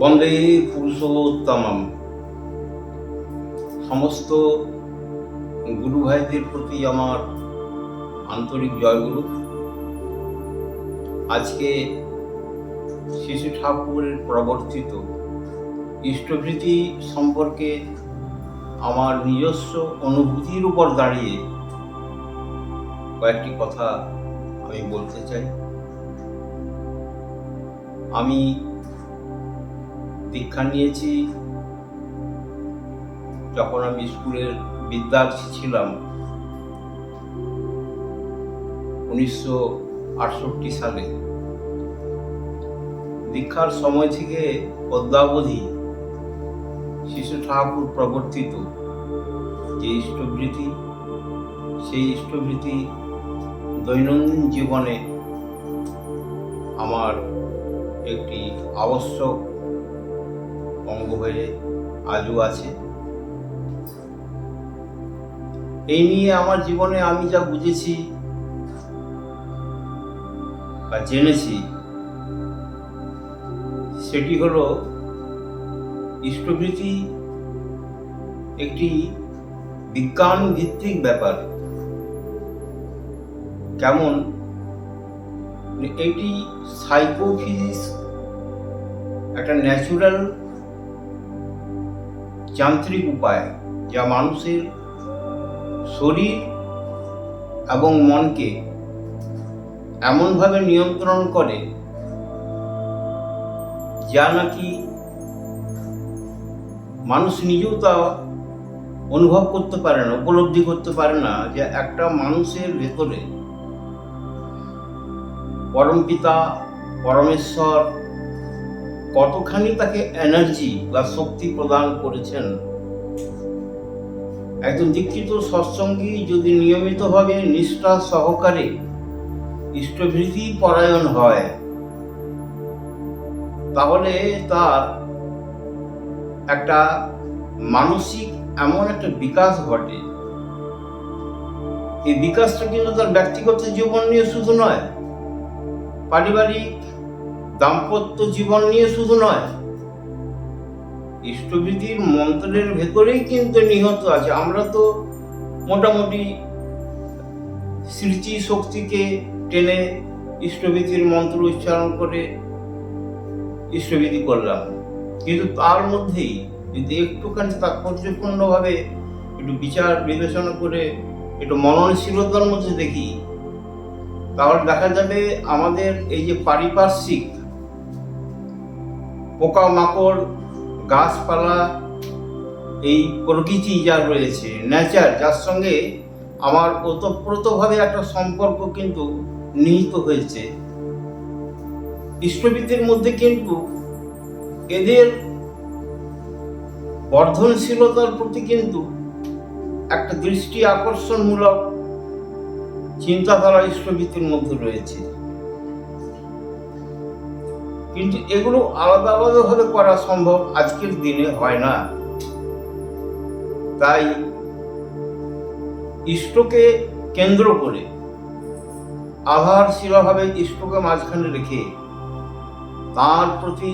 বন্দে পুরুষোত্তমম। সমস্ত গুরু ভাইদের প্রতি আমার আন্তরিক জয়গুরু। আজকে শিশু ঠাকুরের প্রবর্তিত ইষ্টভৃতি সম্পর্কে আমার নিজস্ব অনুভূতির উপর দাঁড়িয়ে কয়েকটি কথা আমি বলতে চাই। আমি দীক্ষা নিয়েছি। যখন আমি স্কুলের বিদ্যার্থী ছিলাম, উনিশশো আটষট্টি সালে। দীক্ষার সময় থেকে অদ্যাবধি শিশু ঠাকুর প্রবর্তিত। যে ইষ্টবৃত্তি, সেই ইষ্টবৃত্তি দৈনন্দিন জীবনে আমার একটি আবশ্যক অঙ্গ হয়ে আজও আছে। এই নিয়ে আমার জীবনে আমি যা বুঝেছি বা জেনেছি, সেটি হলো ইষ্টভৃতি একটি বিজ্ঞান ভিত্তিক ব্যাপার। কেমন? এটি সাইকোফিজিক্স একটা ন্যাচুরাল যান্ত্রিক উপায় যা মানুষের শরীর এবং মনকে এমনভাবে নিয়ন্ত্রণ করে যা নাকি মানুষ নিজেও তা অনুভব করতে পারে না, উপলব্ধি করতে পারে না যে একটা মানুষের ভেতরে পরমপিতা পরমেশ্বর কতখানি তাকে এনার্জি বা শক্তি প্রদান করেছেন? একজন দীক্ষিত সৎসঙ্গী যদি নিয়মিতভাবে নিষ্ঠা সহকারে ইষ্টভৃতি পরায়ণ হয়, তাহলে তার একটা মানসিক এমন একটা বিকাশ ঘটে। এই বিকাশটা কিন্তু তার ব্যক্তিগত জীবন নিয়ে শুধু নয়, পারিবারিক দাম্পত্য জীবন নিয়ে শুধু নয় ইষ্টবিধির মন্ত্রের ভেতরেই কিন্তু নিহত আছে। আমরা তো মোটামুটি স্মৃতি শক্তিকে টেনে ইষ্টবিধির মন্ত্র উচ্চারণ করে ইষ্টবিধি করলাম। কিন্তু তার মধ্যেই যদি একটুখানি তাৎপর্যপূর্ণভাবে একটু বিচার বিবেচনা করে একটু মননশীলতার মধ্যে দেখি, তাহলে দেখা যাবে আমাদের এই যে পারিপার্শ্বিক পোকামাকড় গাছপালা, এই প্রকৃতি যা রয়েছে নেচার যার সঙ্গে আমার ওতপ্রোতভাবে একটা সম্পর্ক কিন্তু নিহিত হয়েছে। ইষ্টবিদের মধ্যে কিন্তু এদের বর্ধনশীলতার প্রতি কিন্তু একটা দৃষ্টি আকর্ষণমূলক চিন্তাধারা ইষ্টবিতের মধ্যে রয়েছে। কিন্তু এগুলো আলাদা আলাদাভাবে করা সম্ভব আজকের দিনে হয় না। তাই ইষ্টকে কেন্দ্র করে আধারশীলভাবে ইষ্টকে মাঝখানে রেখে তার প্রতি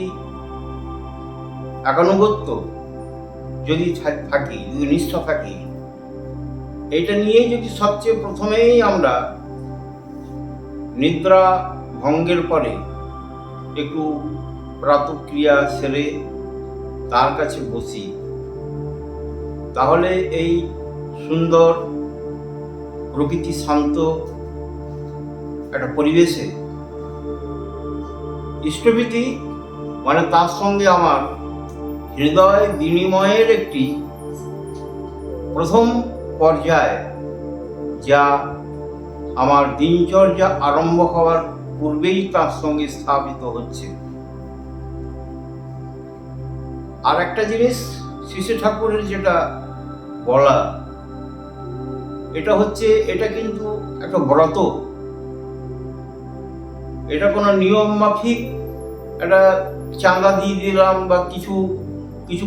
একানুগত্য যদি থাকি, যদি নিষ্ঠা থাকি, এটা নিয়েই যদি সবচেয়ে প্রথমেই আমরা নিদ্রা ভঙ্গের পরে একটু প্রাতক্রিয়া সেরে তার কাছে বসি। তাহলে এই সুন্দর প্রকৃতি শান্ত একটা পরিবেশে ইষ্টভীতি মানে তার সঙ্গে আমার হৃদয় বিনিময়ের একটি প্রথম পর্যায়, যা আমার দিনচর্যা আরম্ভ হওয়ার পূর্বেই তার সঙ্গে স্থাপিত হচ্ছে। আর একটা জিনিস, শিশু ঠাকুরের যেটা বলা, এটা হচ্ছে, এটা কিন্তু একটা ব্রত। এটা কোনো নিয়ম মাফিক, একটা চাঁদা দিয়ে দিলাম বা কিছু কিছু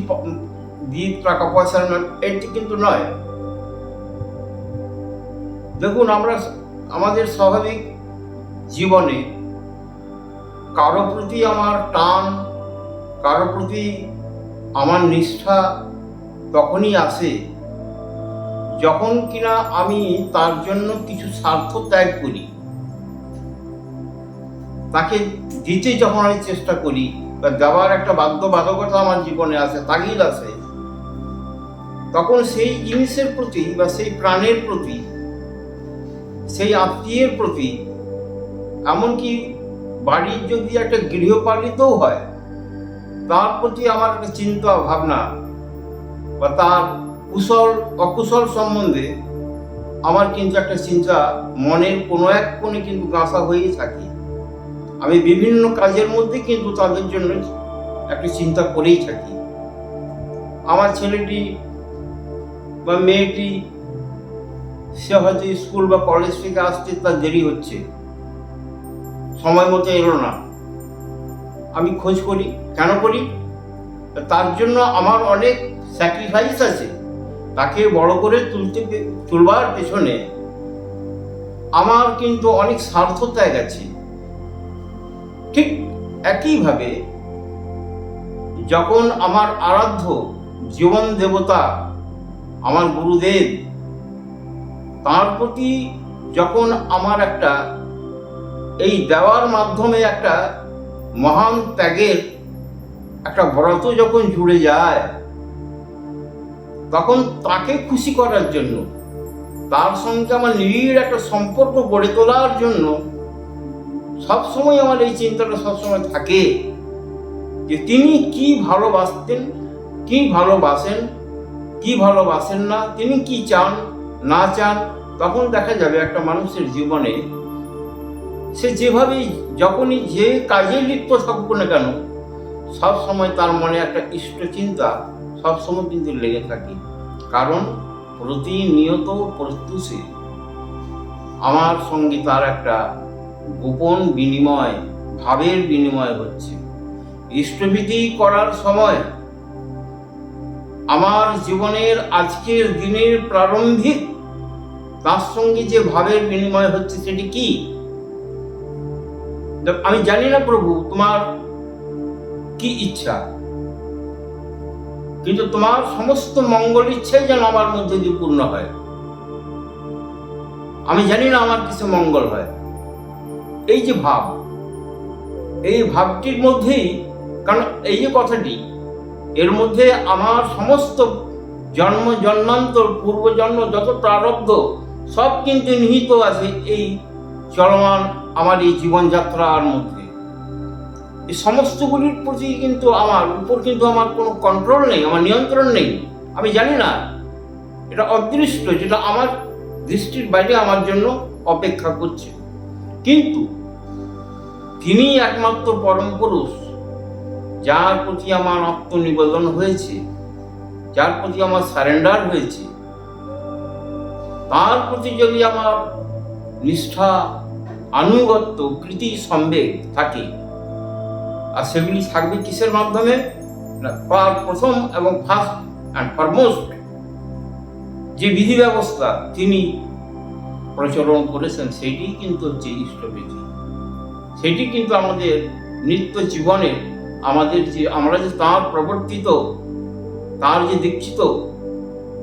দিয়ে টাকা পয়সা এটি কিন্তু নয়। দেখুন, আমরা আমাদের স্বাভাবিক জীবনে কারও প্রতি আমার টান, কারও প্রতি আমার নিষ্ঠা তখনই আসে যখন কিনা আমি তার জন্য কিছু স্বার্থ ত্যাগ করি। তাকে দিতে যখন আমি চেষ্টা করি বা দেওয়ার একটা বাধ্যবাধকতা আমার জীবনে আসে, তাগিদ আসে, তখন সেই জিনিসের প্রতি বা সেই প্রাণের প্রতি, সেই আত্মীয়ের প্রতি এমনকি বাড়ির যদি একটা গৃহপালিতও হয়, তার প্রতি আমার একটা চিন্তা, ভাবনা বা তার কুশল, অকুশল সম্বন্ধে আমার কিন্তু একটা চিন্তা মনের কোনো এক কোণে কিন্তু গাঁসা হয়েই থাকে। আমি বিভিন্ন কাজের মধ্যে কিন্তু তাদের জন্য একটা চিন্তা করেই থাকি। আমার ছেলেটি বা মেয়েটি, সে হয়তো স্কুল বা কলেজ থেকে আসতে তার দেরি হচ্ছে। সময় মতো এলো না। আমি খোঁজ করি, কেন করি? তার জন্য আমার অনেক স্যাক্রিফাইস আছে। তাকে বড় করে তুলতে তুলবার পেছনে আমার কিন্তু অনেক স্বার্থ ত্যাগ আছে ঠিক একইভাবে যখন আমার আরাধ্য জীবন দেবতা আমার গুরুদেব, তার প্রতি যখন আমার একটা এই দেওয়ার মাধ্যমে একটা মহান ত্যাগের একটা ব্রত যখন জুড়ে যায়, তখন তাকে খুশি করার জন্য, তার সঙ্গে আমার নিবিড় একটা সম্পর্ক গড়ে তোলার জন্য সবসময় আমার এই চিন্তাটা সবসময় থাকে যে তিনি কি ভালোবাসতেন, কি ভালোবাসেন কি ভালোবাসেন না, তিনি কি চান, না চান, তখন দেখা যাবে একটা মানুষের জীবনে সে যেভাবেই, যখনই যে কাজে লিপ্ত থাকুক না কেন, সব সময় তার মনে একটা ইষ্ট চিন্তা সবসময় কিন্তু লেগে থাকে। কারণ প্রতিনিয়ত প্রত্যুষে আমার সঙ্গে তার একটা গোপন বিনিময়, ভাবের বিনিময় হচ্ছে। ইষ্টভীতি করার সময় আমার জীবনের আজকের দিনের প্রারম্ভিক তার সঙ্গে যে ভাবের বিনিময় হচ্ছে সেটি কি? আমি জানি না প্রভু, তোমার কি ইচ্ছা? কিন্তু তোমার সমস্ত মঙ্গল ইচ্ছাই যেন আমার মধ্যে দিয়ে পূর্ণ হয়। আমি জানি না আমার কিছু মঙ্গল হয়। এই যে ভাব, এই ভাবটির মধ্যেই, কারণ এই যে কথাটি, এর মধ্যে আমার সমস্ত জন্ম, জন্মান্তর, পূর্বজন্ম যত প্রারব্ধ, সব কিন্তু নিহিত আছে এই চলমান আমার এই জীবনযাত্রার মধ্যে। এই সমস্তগুলির প্রতি কিন্তু আমার উপর কিন্তু আমার কোনো কন্ট্রোল নেই, আমার নিয়ন্ত্রণ নেই। আমি জানি না, এটা অদৃষ্ট, যেটা আমার দৃষ্টির বাইরে আমার জন্য অপেক্ষা করছে। কিন্তু তিনি একমাত্র পরম পুরুষ, যার প্রতি আমার আত্মনিবেদন হয়েছে, যার প্রতি আমার সারেন্ডার হয়েছে। তার প্রতি যদি আমার নিষ্ঠা আনুগত্য, কৃতি, সম্বেগ থাকে। আর সেগুলি থাকবে কিসের মাধ্যমে? প্রথম এবং ফার্স্ট অ্যান্ড ফরমোস্ট যে বিধি ব্যবস্থা তিনি প্রচলন করেছেন, সেটি কিন্তু হচ্ছে ইষ্টবিধি সেটি কিন্তু আমাদের নিত্য জীবনে আমাদের যে, আমরা যে তাঁর প্রবর্তিত, তার যে দীক্ষিত,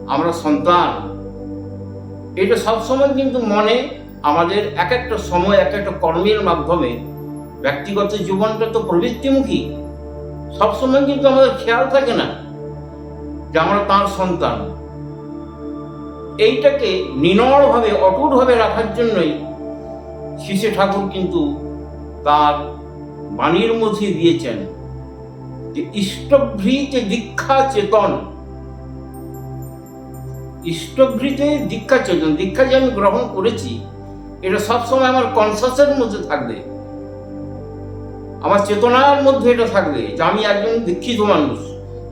আমরা সন্তান, এটা সবসময় কিন্তু মনে আমাদের এক একটা সময়, এক একটা কর্মের মাধ্যমে ব্যক্তিগত জীবনটা তো প্রবৃত্তিমুখী। সবসময় কিন্তু আমাদের খেয়াল থাকে না যে আমরা তাঁর সন্তান। এইটাকে নিনড়ভাবে, অটুটভাবে রাখার জন্যই শিশু ঠাকুর কিন্তু তার বাণীর মধ্যে দিয়েছেন যে ইষ্টভৃতে দীক্ষা চেতন। ইষ্টভৃতে দীক্ষা চেতন, দীক্ষা যে আমি গ্রহণ করেছি এটা সবসময় আমার কনসাসের মধ্যে থাকবে। আমার চেতনার মধ্যে এটা থাকবে যে আমি একজন দীক্ষিত মানুষ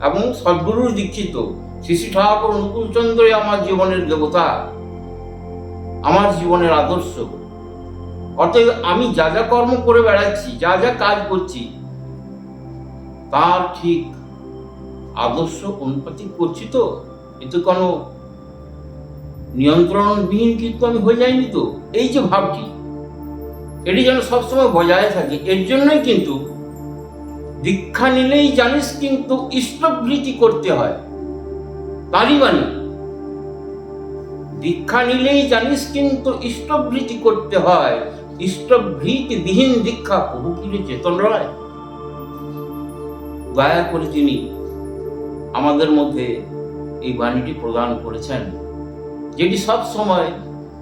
এবং সদ্গুরুর দীক্ষিত। শ্রী ঠাকুর অনুকূলচন্দ্রই আমার জীবনের দেবতা, আমার জীবনের আদর্শ। অতএব আমি যা যা কর্ম করে বেড়াচ্ছি, যা যা কাজ করছি, তার ঠিক আদর্শ অনুপাতিক করছি তো? এতে কোনো নিয়ন্ত্রণবিহীন কিন্তু আমি হয়ে যাইনি তো। এই যে ভাবটি এটি যেন সবসময় বজায় থাকে। এর জন্যই কিন্তু দীক্ষা নিলেই জানিস কিন্তু ইষ্টভৃতি করতে হয়। তারই বাণী দীক্ষা নিলেই জানিস কিন্তু ইষ্টভৃতি করতে হয়। ইষ্টভৃতি বিহীন দীক্ষা প্রভু কি চেতন রয়? দয়া করে তিনি আমাদের মধ্যে এই বাণীটি প্রদান করেছেন। যেটি সব সময়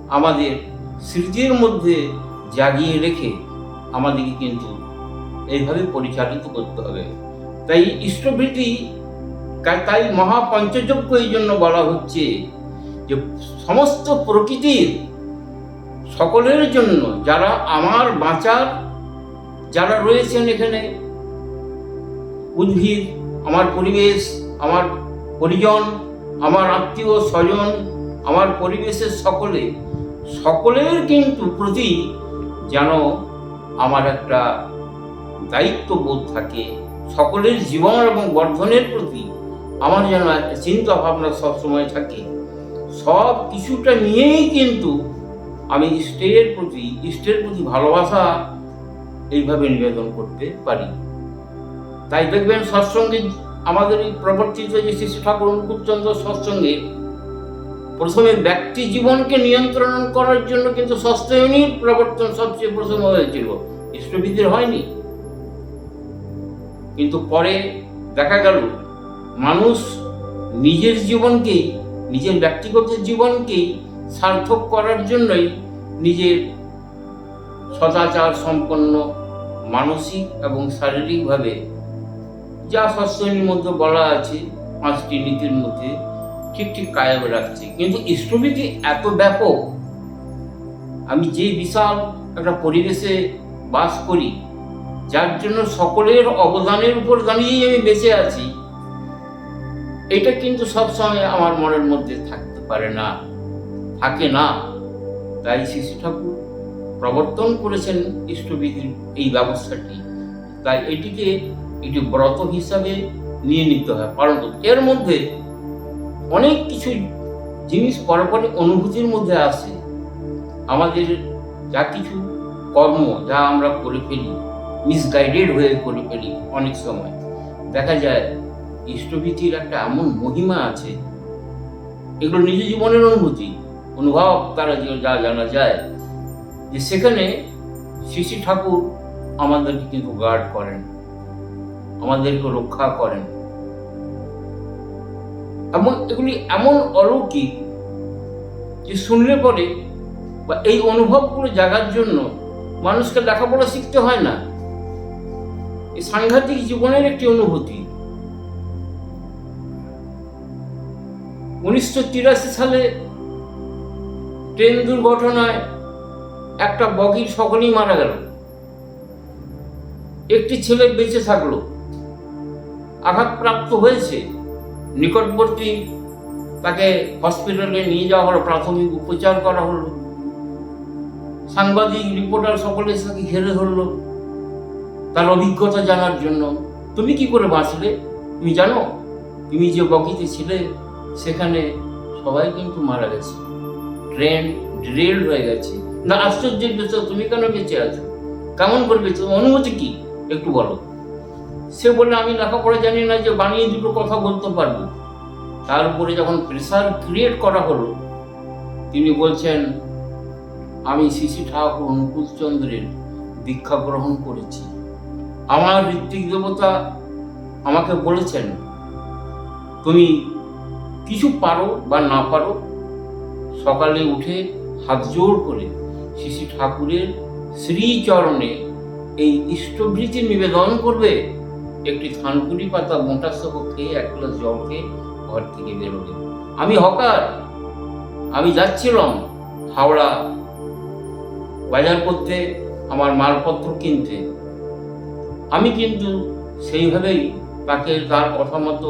আমাদের স্মৃতির মধ্যে জাগিয়ে রেখে আমাদেরকে কিন্তু এইভাবে পরিচালিত করতে হবে। তাই ইষ্টভৃতি কা- তাই মহাপঞ্চযজ্ঞ এই জন্য বলা হচ্ছে যে সমস্ত প্রকৃতির সকলের জন্য যারা আমার বাঁচার, যারা রয়েছেন এখানে, উদ্ভিদ, আমার পরিবেশ, আমার পরিজন, আমার আত্মীয় স্বজন আমার পরিবেশের সকলে, সকলের কিন্তু প্রতি যেন আমার একটা দায়িত্ববোধ থাকে, সকলের জীবন এবং বর্ধনের প্রতি আমার যেন একটা চিন্তা ভাবনা সবসময় থাকে। সব কিছুটা নিয়েই কিন্তু আমি ইষ্টের প্রতি ইষ্টের প্রতি ভালোবাসা এইভাবে নিবেদন করতে পারি। তাই দেখবেন সৎসঙ্গে আমাদের এই প্রবর্তিত যে শিশু ঠাকুর অনুকূলচন্দ্র সৎসঙ্গে প্রথমে ব্যক্তি জীবনকে নিয়ন্ত্রণ করার জন্য কিন্তু সস্তায়নীর প্রবর্তন সবচেয়ে প্রথম হয়েছিল। ইষ্টবিধির হয়নি। কিন্তু পরে দেখা গেল, মানুষ নিজের জীবনকেই নিজের ব্যক্তিগত জীবনকেই সার্থক করার জন্যই নিজের সদাচার সম্পন্ন মানসিক এবং শারীরিকভাবে যা সস্যনীর মধ্যে বলা আছে, পাঁচটি নীতির মধ্যে ঠিক ঠিক কায়েম রাখছে। কিন্তু ইষ্টবিধি এত ব্যাপক, আমি যে বিশাল একটা পরিবেশে বাস করি, যার জন্য সকলের অবদানের উপর দাঁড়িয়েই আমি বেঁচে আছি, এটা কিন্তু সবসময় আমার মনের মধ্যে থাকতে পারে না, থাকে না। তাই শিশু ঠাকুর প্রবর্তন করেছেন ইষ্টবিধির এই ব্যবস্থাটি। তাই এটিকে একটি ব্রত হিসাবে নিয়ে নিতে হয়, পালন এর মধ্যে অনেক কিছু জিনিস পরপরই অনুভূতির মধ্যে আসে আমাদের যা কিছু কর্ম যা আমরা করে ফেলি মিসগাইডেড হয়ে করে ফেলি অনেক সময়। দেখা যায় ইষ্টভীতির একটা এমন মহিমা আছে, এগুলো নিজ জীবনের অনুভূতি, অনুভব তারা যে যা জানা যায়, যে সেখানে শিশি ঠাকুর আমাদেরকে কিন্তু গার্ড করেন, আমাদেরকে রক্ষা করেন। এমন এগুলি এমন অলৌকিক যে শুনলে পরে বা এই অনুভবগুলো জাগার জন্য মানুষকে লেখাপড়া শিখতে হয় না। এই সাংঘাতিক জীবনের একটি অনুভূতি। উনিশশো তিরাশি সালে ট্রেন দুর্ঘটনায় একটা বগির সকলেই মারা গেল। একটি ছেলে বেঁচে থাকল। আঘাতপ্রাপ্ত হয়েছে। নিকটবর্তী তাকে হসপিটালে নিয়ে যাওয়া হলো, প্রাথমিক উপচার করা হলো। সাংবাদিক, রিপোর্টার সকলের সাথে ঘিরে ধরলো। তার অভিজ্ঞতা জানার জন্য, তুমি কি করে বাঁচলে? তুমি জানো? তুমি যে বগিতে ছিলে, সেখানে সবাই কিন্তু মারা গেছে। ট্রেন ড্রিল হয়ে গেছে। না, আশ্চর্যের বিষয়, তুমি কেন বেঁচে আছো? কেমন করে বেঁচে অনুমতি কি? একটু বলো। সে বলে আমি লেখাপড়া জানি না যে বানিয়ে দুটো কথা বলতে পারব। তার উপরে যখন প্রেসার ক্রিয়েট করা হলো, তিনি বলছেন, আমি শিশি ঠাকুর অনুকূলচন্দ্রের দীক্ষা গ্রহণ করেছি। আমার ঋত্বিক দেবতা আমাকে বলেছেন, তুমি কিছু পারো বা না পারো, সকালে উঠে হাত জোর করে শিশি ঠাকুরের শ্রীচরণে এই ইষ্টভৃতি নিবেদন করবে। একটি থানকুড়ি পাতা মোটা সহ খেয়ে এক গ্লাস জল খেয়ে ঘর থেকে বেরোবে আমি হকার! আমি যাচ্ছিলাম হাওড়া বাজার করতে, আমার মালপত্র কিনতে। আমি কিন্তু সেইভাবেই তাকে তার কথা মতো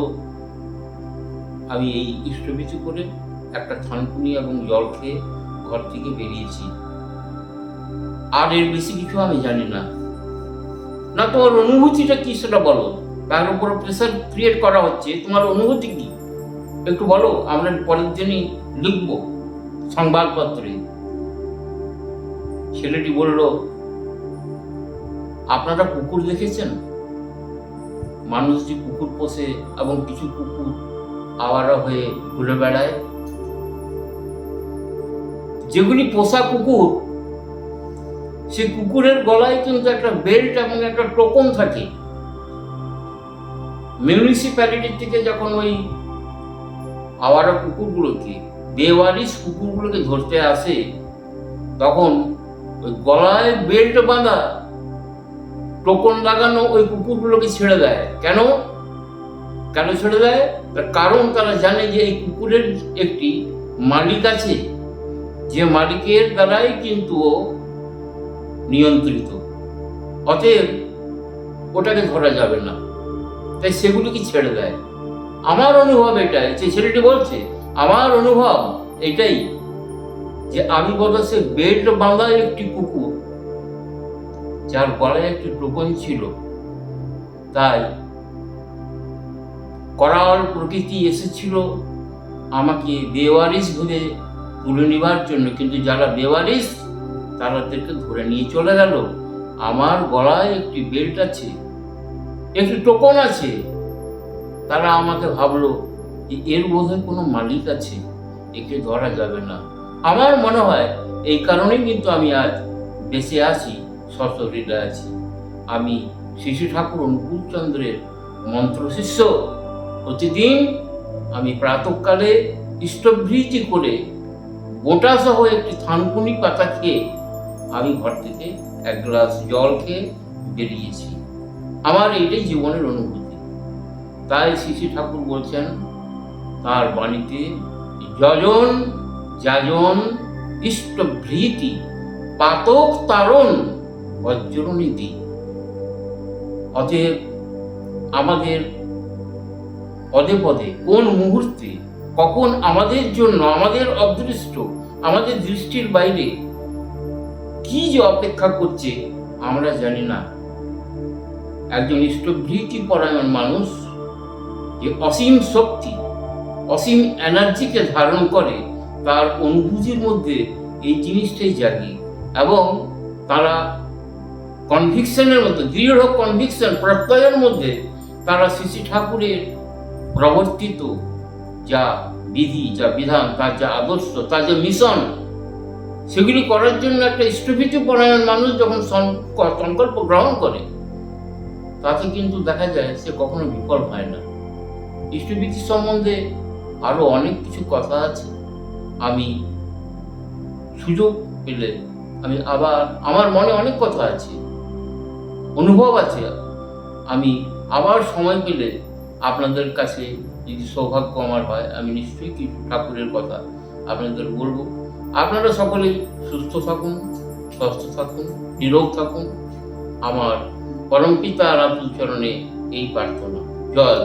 আমি এই ইষ্টভীতি করে একটা থানকুনি এবং জল খেয়ে ঘর থেকে বেরিয়েছি। আর এর বেশি কিছু আমি জানি না। না তোমার অনুভূতিটা কি সেটা বলো। তার উপর প্রেশার ক্রিয়েট করা হচ্ছে, তোমার অনুভূতি কি? একটু বলো, আমরা পরের দিনই লিখব সংবাদপত্রে। ছেলেটি বলল, আপনারা কুকুর দেখেছেন? মানুষ যে কুকুর পোষে এবং কিছু কুকুর আওয়ারা হয়ে ঘুরে বেড়ায়। যেগুলি পোষা কুকুর সেই কুকুরের গলায় কিন্তু একটা বেল্ট এবং একটা টোকন থাকে। মিউনিসিপ্যালিটির থেকে যখন ওই আওয়ারা কুকুরগুলোকে বেওয়ারিশ কুকুরগুলোকে ধরতে আসে, তখন ওই গলায় বেল্ট বাঁধা টোকন লাগানো ওই কুকুরগুলোকে ছেড়ে দেয়। কেন? কেন ছেড়ে দেয়? তার কারণ তারা জানে যে এই কুকুরের একটি মালিক আছে। যে মালিকের দ্বারাই কিন্তু নিয়ন্ত্রিত। অতএব ওটাকে ধরা যাবে না। তাই সেগুলিকে ছেড়ে দেয়। আমার অনুভব এটাই যে ছেলেটি বলছে, আমার অনুভব এটাই যে আমি সে বেল্ট বাঁধা একটি কুকুর, যার গলায় একটি টোকন ছিল। তাই করাল প্রকৃতি এসেছিল আমাকে বেওয়ারিশ ভেবে তুলে নেবার জন্য। কিন্তু যারা বেওয়ারিশ তাদেরকে ধরে নিয়ে চলে গেল। আমার গলায় একটি বেল্ট আছে, একটি টোকন আছে। তারা আমাকে ভাবলো যে এর বোধহয় কোনো মালিক আছে, একে ধরা যাবে না। আমার মনে হয় এই কারণেই কিন্তু আমি আজ বেঁচে আছি সশরীরে আছি। আমি শিশু ঠাকুর অনুকূলচন্দ্রের মন্ত্র শিষ্য প্রতিদিন আমি প্রাতকালে ইষ্টভৃতি করে গোটা সহ একটি থানকুনি পাতা খেয়ে আমি ঘর থেকে এক গ্লাস জল খেয়ে বেরিয়েছি। আমার এইটাই জীবনের অনুভূতি। তাই শিশু ঠাকুর বলছেন, তার বাণীতে যজন যাজন ইষ্টভৃতি পাতক তারণ বজ্রনীতি অতএব আমাদের পদে পদে কোন মুহূর্তে, কখন আমাদের জন্য আমাদের অদৃষ্ট, আমাদের দৃষ্টির বাইরে কি যে অপেক্ষা করছে, আমরা জানি না। একজন ইষ্টভৃতি পরায়ণ মানুষ যে অসীম শক্তি, অসীম এনার্জিকে ধারণ করে, তার অনুভূতির মধ্যে এই জিনিসটাই জাগে এবং তারা কনভিকশনের মধ্যে দৃঢ় কনভিকশন প্রত্যয়ের মধ্যে তারা শ্রী ঠাকুরের প্রবর্তিত যা বিধি, যা বিধান, তার যা আদর্শ, তার যে মিশন সেগুলি করার জন্য একটা ইষ্টভীতি পরায়ণ মানুষ যখন সংকল্প গ্রহণ করে, তাতে কিন্তু দেখা যায় সে কখনো বিফল হয় না। ইষ্টভীতি সম্বন্ধে আরও অনেক কিছু কথা আছে। আমি সুযোগ পেলে আমি আবার, আমার মনে অনেক কথা আছে, অনুভব আছে। আমি আবার সময় পেলে আপনাদের কাছে যদি সৌভাগ্য আমার হয়, আমি নিশ্চয়ই কিছু ঠাকুরের কথা আপনাদের বলব। আপনারা সকলে সুস্থ থাকুন সুস্থ থাকুন, নিরোগ থাকুন আমার পরম পিতা রাতুল চরণে এই প্রার্থনা জয়।